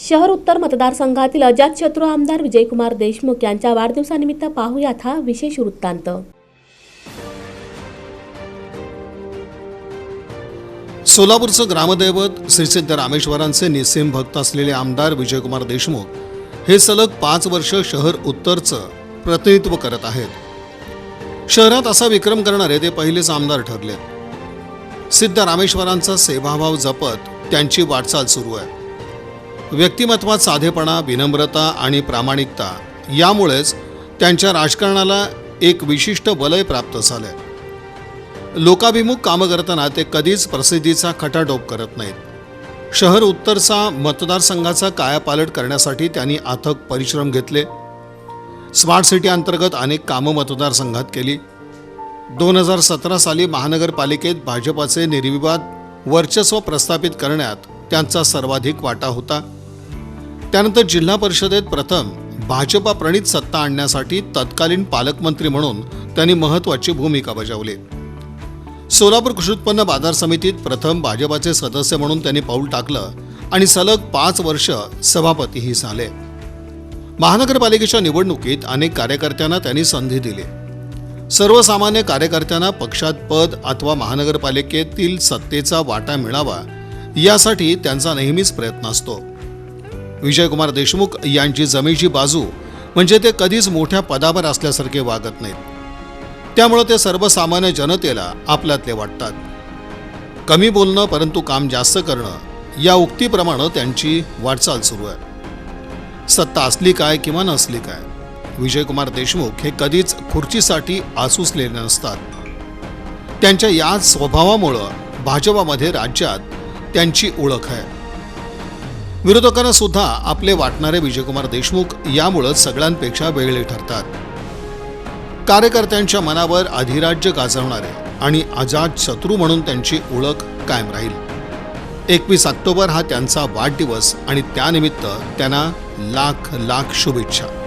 शहर उत्तर मतदारसंघातील अजातशत्रू आमदार विजयकुमार देशमुख यांच्या वाढदिवसानिमित्त पाहूयात हा विशेष वृत्तांत. सोलापूरचं ग्रामदैवत श्री सिद्ध रामेश्वरांचे निस्सीम भक्त असलेले आमदार विजयकुमार देशमुख हे सलग पाच वर्ष शहर उत्तरचं प्रतिनिधित्व करत आहेत. शहरात असा विक्रम करणारे ते पहिलेच आमदार ठरले सिद्ध रामेश्वरांचा सेवाभाव जपत त्यांची वाटचाल सुरू आहे. व्यक्तिमत्वात साधेपणा विनम्रता आणि प्रामाणिकता यामुळेच त्यांच्या राजकारणाला एक विशिष्ट वलय प्राप्त झालंय. लोकाभिमुख कामं करताना ते कधीच प्रसिद्धीचा खटाटोप करत नाहीत. शहर उत्तरचा मतदारसंघाचा कायापालट करण्यासाठी त्यांनी अथक परिश्रम घेतले. स्मार्ट सिटी अंतर्गत अनेक कामं मतदारसंघात केली. दोन हजार सतरा साली महानगरपालिकेत भाजपाचे निर्विवाद वर्चस्व प्रस्थापित करण्यात त्यांचा सर्वाधिक वाटा होता. त्यानंतर जिल्हा परिषदेत प्रथम भाजपा प्रणित सत्ता आणण्यासाठी तत्कालीन पालकमंत्री म्हणून त्यांनी महत्त्वाची भूमिका बजावली. सोलापूर कृषी उत्पन्न बाजार समितीत प्रथम भाजपाचे सदस्य म्हणून त्यांनी पाऊल टाकलं आणि सलग पाच वर्ष सभापतीही झाले. महानगरपालिकेच्या निवडणुकीत अनेक कार्यकर्त्यांना त्यांनी संधी दिली. सर्वसामान्य कार्यकर्त्यांना पक्षात पद अथवा महानगरपालिकेतील सत्तेचा वाटा मिळावा यासाठी त्यांचा नेहमीच प्रयत्न असतो. विजयकुमार देशमुख यांची जमेची बाजू म्हणजे ते कधीच मोठ्या पदावर असल्यासारखे वागत नाहीत. त्यामुळं ते सर्वसामान्य जनतेला आपल्यातले वाटतात. कमी बोलणं परंतु काम जास्त करणं या उक्तीप्रमाणे त्यांची वाटचाल सुरू आहे. सत्ता असली काय किंवा नसली काय विजयकुमार देशमुख हे कधीच खुर्चीसाठी आसुसलेले नसतात. त्यांच्या याच स्वभावामुळं भाजपामध्ये राज्यात त्यांची ओळख आहे. विरोधकांना सुद्धा आपले वाटणारे विजयकुमार देशमुख यामुळं सगळ्यांपेक्षा वेगळे ठरतात. कार्यकर्त्यांच्या मनावर अधिराज्य गाजवणारे आणि अजात शत्रू म्हणून त्यांची ओळख कायम राहील. एकवीस ऑक्टोबर हा त्यांचा वाढदिवस आणि त्यानिमित्त त्यांना लाख लाख शुभेच्छा.